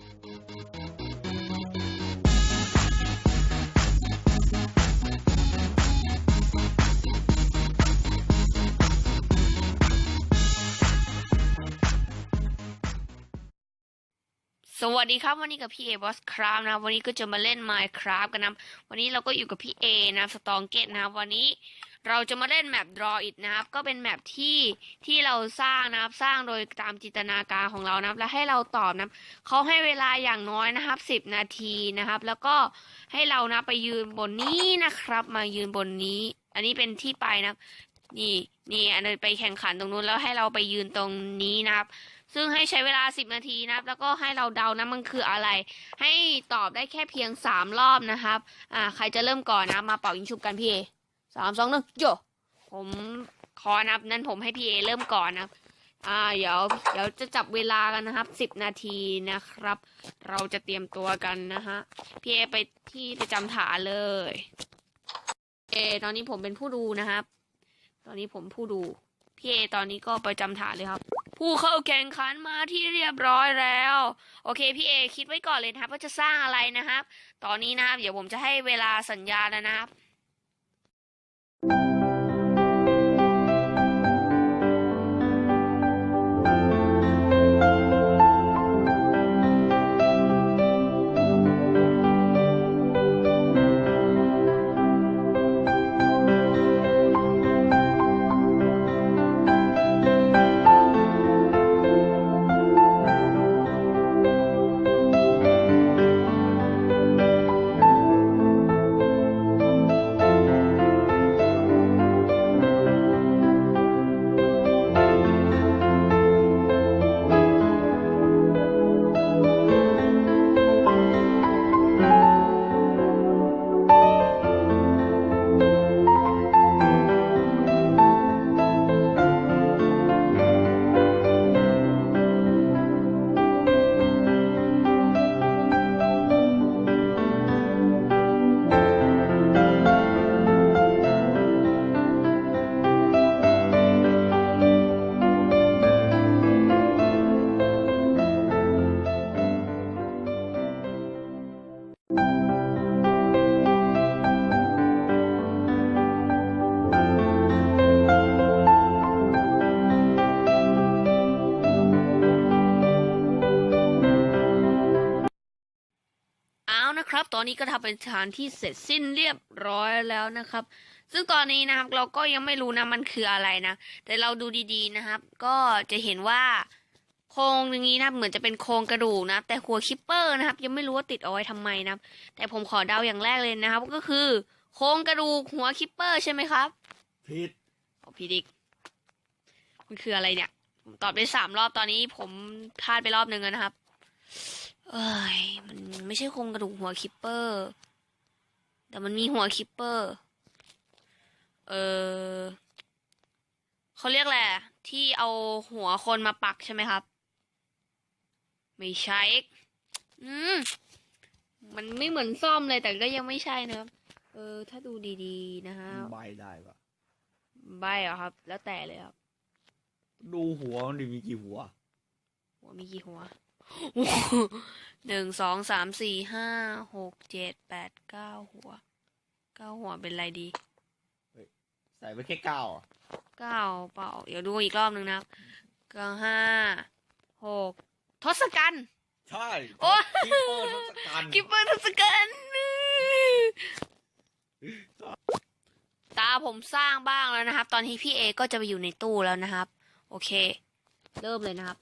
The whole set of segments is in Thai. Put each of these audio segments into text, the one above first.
Thank you. สวัสดีครับวันนี้กับพี่เอบอสคราฟนะวันนี้ก็จะมาเล่น Minecraft กันนะวันนี้เราก็อยู่กับพี่เอนะสตองเกตนะวันนี้เราจะมาเล่นแมป Draw It นะครับ ก็เป็นแมปที่ที่เราสร้างนะครับสร้างโดยตามจินตนาการของเรานะครับ และให้เราตอบนะครับเขาให้เวลาอย่างน้อยนะครับสิบนาทีนะครับ แล้วก็ให้เรานะไปยืนบนนี้นะครับ มายืนบนนี้ อันนี้เป็นที่ไปนะนี่นี่อันนี้ไปแข่งขันตรงนู้นแล้วให้เราไปยืนตรงนี้นะครับ ซึ่งให้ใช้เวลา 10 นาทีนะครับ แล้วก็ให้เราเดานะมันคืออะไร ให้ตอบได้แค่เพียง 3 รอบนะครับ อ่า ใครจะเริ่มก่อนนะ มาเป่ายิงฉุบกันพี่เอสามสองหนึ่งโยผมขอนับนั้นผมให้พี่เอเริ่มก่อนนะครับอ่า เดี๋ยว เดี๋ยวจะจับเวลากันนะครับ10นาทีนะครับ เราจะเตรียมตัวกันนะฮะ พี่เอไปที่ประจำฐานเลย เอ ตอนนี้ผมเป็นผู้ดูนะครับ ตอนนี้ผมผู้ดู พี่เอตอนนี้ก็ประจำฐานเลยครับ ผู้เข้าแข่งขันมาที่เรียบร้อยแล้ว โอเคพี่เอคิดไว้ก่อนเลยนะครับว่าจะสร้างอะไรนะครับ ตอนนี้นะครับ เดี๋ยวผมจะให้เวลาสัญญาแล้วนะครับ นะครับ ตอนนี้ก็ทำเป็นสถานที่เสร็จสิ้นเรียบร้อยแล้วนะครับ ซึ่งตอนนี้นะครับเราก็ยังไม่รู้นะมันคืออะไรนะ แต่เราดูดีๆนะครับ ก็จะเห็นว่าโครงอย่างนี้นะครับเหมือนจะเป็นโครงกระดูกนะครับแต่หัวคิปเปอร์นะครับ ยังไม่รู้ว่าติดเอาไว้ทำไมนะครับแต่ผมขอเดาอย่างแรกเลยนะครับ ก็คือ โครงกระดูกหัวคิปเปอร์ใช่ไหมครับผิดโอ้พี่ดิกมันคืออะไรเนี่ยผมตอบได้สามรอบตอนนี้ผมพลาดไปรอบหนึ่งแล้วนะครับ เอ้ยมันไม่ใช่โครงกระดูกหัวคิปเปอร์ แต่มันมีหัวคิปเปอร์ เออเขาเรียกแหละไรที่เอาหัวคนมาปักใช่ไหมครับ ไม่ใช่ อืม มันไม่เหมือนซ่อมเลยแต่ก็ยังไม่ใช่นะครับ เออ ถ้าดูดีๆนะฮะใบได้ปะใบเหรอครับ แล้วแต่เลยครับ ดูหัวมันดิมีกี่หัว หัวมีกี่หัว หนึ่งสองสามสี่ห้าหกเจ็ดแปดเก้าหัวเก้าหัวเป็นไรดี ใส่ไปแค่เก้าอะเก้าเปล่า เดี๋ยวดูอีกรอบหนึ่งนะครับเก้าห้าหกทศกัณฐ์ใช่โอ้ยคิปเปอร์ทศกัณฐ์กิปเปอร์ทศกัณฐ์ตาผมสร้างบ้างแล้วนะครับ ตอนที่พี่เอก็จะไปอยู่ในตู้แล้วนะครับ โอเค เริ่มเลยนะครับ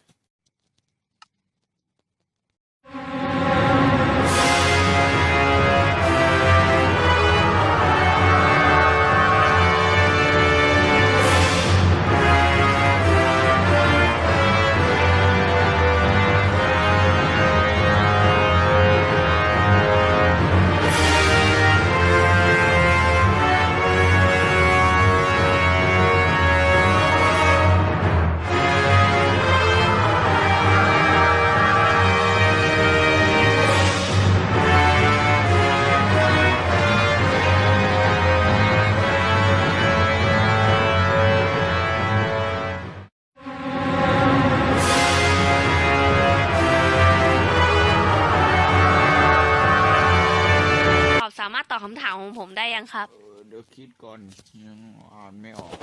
ได้ยังครับเออเดี๋ยวคิดก่อนยังอ่านไม่ออก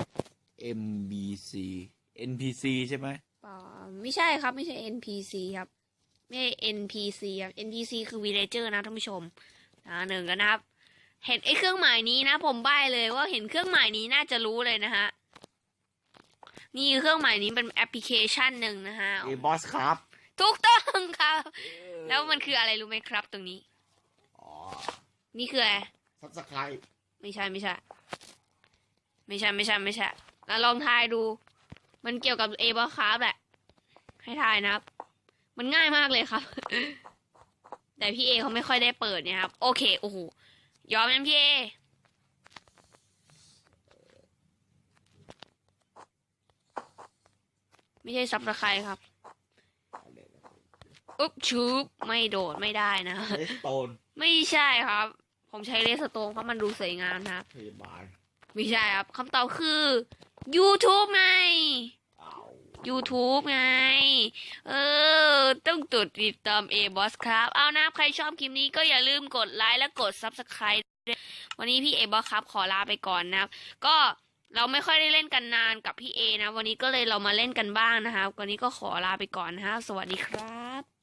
MBC NPC ใช่ไหมอ่าไม่ใช่ครับไม่ใช่ NPC ครับ ไม่ใช่ NPC ครับ NPC คือ villager นะท่านผู้ชมอ่าหนึ่งกันนะครับ เห็นไอ้เครื่องหมายนี้นะ ผมใบ้เลยว่าเห็นเครื่องหมายนี้น่าจะรู้เลยนะฮะนี่เครื่องหมายนี้เป็นแอปพลิเคชันหนึ่งนะฮะเอบอสครับถูกต้องครับ แล้วมันคืออะไรรู้ไหมครับ ตรงนี้ อ๋อ นี่คืออะไร ซับสไครไม่ใช่ไม่ใช่ ไม่ใช่ไม่ใช่ไม่ใช่แล้วลองทายดู มันเกี่ยวกับเอบอคราฟแหละ ให้ทายนะครับ มันง่ายมากเลยครับ แต่พี่เอเขาไม่ค่อยได้เปิดเนี่ยครับ โอเคโอ้โหยอมยังพี่เอไม่ใช่ซับสไครครับอุ๊บชูบไม่โดดไม่ได้นะ เลสโตน ไม่ใช่ครับ ผมใช้เลสโตนเพราะมันดูสวยงามนะครับพยาบาลไม่ใช่ครับคำตอบคือ YouTube ไงอ้าว YouTube ไง เออ ต้องตดติดตาม A Boss ครับ เอานะใครชอบคลิปนี้ก็อย่าลืมกดไลค์และกด Subscribe ด้วยวันนี้พี่ A Boss ครับขอลาไปก่อนนะครับ ก็เราไม่ค่อยได้เล่นกันนานกับพี่เอนะ วันนี้ก็เลยเรามาเล่นกันบ้างนะครับวันนี้ก็ขอลาไปก่อนนะครับสวัสดีครับ